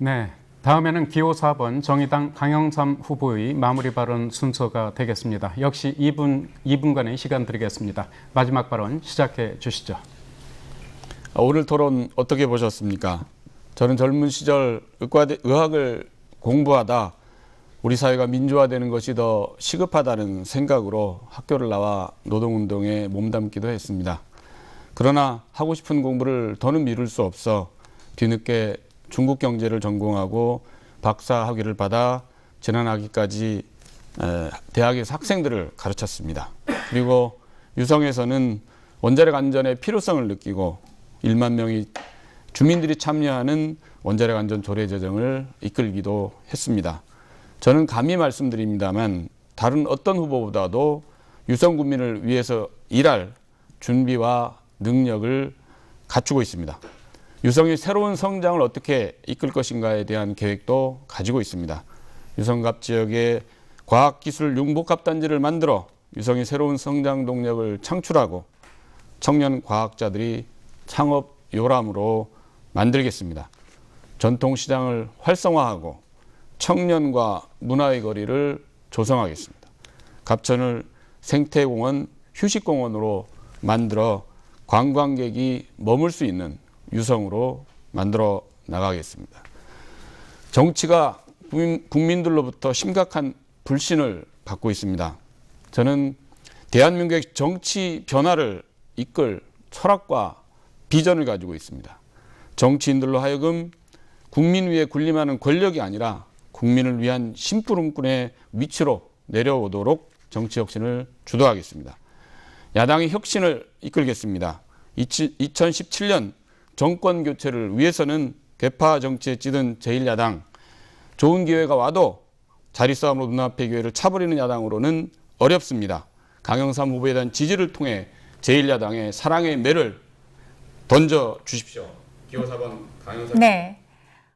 네. 다음에는 기호 4번 정의당 강영삼 후보의 마무리 발언 순서가 되겠습니다. 역시 2분, 2분간의 시간 드리겠습니다. 마지막 발언 시작해 주시죠. 아, 오늘 토론 어떻게 보셨습니까? 저는 젊은 시절 의과대, 의학을 공부하다 우리 사회가 민주화되는 것이 더 시급하다는 생각으로 학교를 나와 노동운동에 몸담기도 했습니다. 그러나 하고 싶은 공부를 더는 미룰 수 없어 뒤늦게 중국 경제를 전공하고 박사 학위를 받아 지난 학기까지 에, 대학에서 학생들을 가르쳤습니다. 그리고 유성에서는 원자력 안전의 필요성을 느끼고 1만 명이 주민들이 참여하는 원자력 안전 조례 제정을 이끌기도 했습니다. 저는 감히 말씀드립니다만 다른 어떤 후보보다도 유성 국민을 위해서 일할 준비와 능력을 갖추고 있습니다. 유성이 새로운 성장을 어떻게 이끌 것인가에 대한 계획도 가지고 있습니다. 유성갑 지역에 과학기술 융복합 단지를 만들어 유성이 새로운 성장 동력을 창출하고 청년 과학자들이 창업 요람으로 만들겠습니다. 전통 시장을 활성화하고 청년과 문화의 거리를 조성하겠습니다. 갑천을 생태공원, 휴식공원으로 만들어 관광객이 머물 수 있는 유성으로 만들어 나가겠습니다. 정치가 국민- 국민들로부터 심각한 불신을 받고 있습니다. 저는 대한민국의 정치 변화를 이끌 철학과 비전을 가지고 있습니다. 정치인들로 하여금 국민 위에 군림하는 권력이 아니라 국민을 위한 심부름꾼의 위치로 내려오도록 정치 혁신을 주도하겠습니다. 야당의 혁신을 이끌겠습니다. 2017년 정권 교체를 위해서는 개파 정치에 찌든 제1야당 좋은 기회가 와도 자리 싸움으로 눈앞의 기회를 차버리는 야당으로는 어렵습니다. 강영삼 후보에 대한 지지를 통해 제1야당의 사랑의 매를 던져 주십시오. 기호 4번 강영삼 네.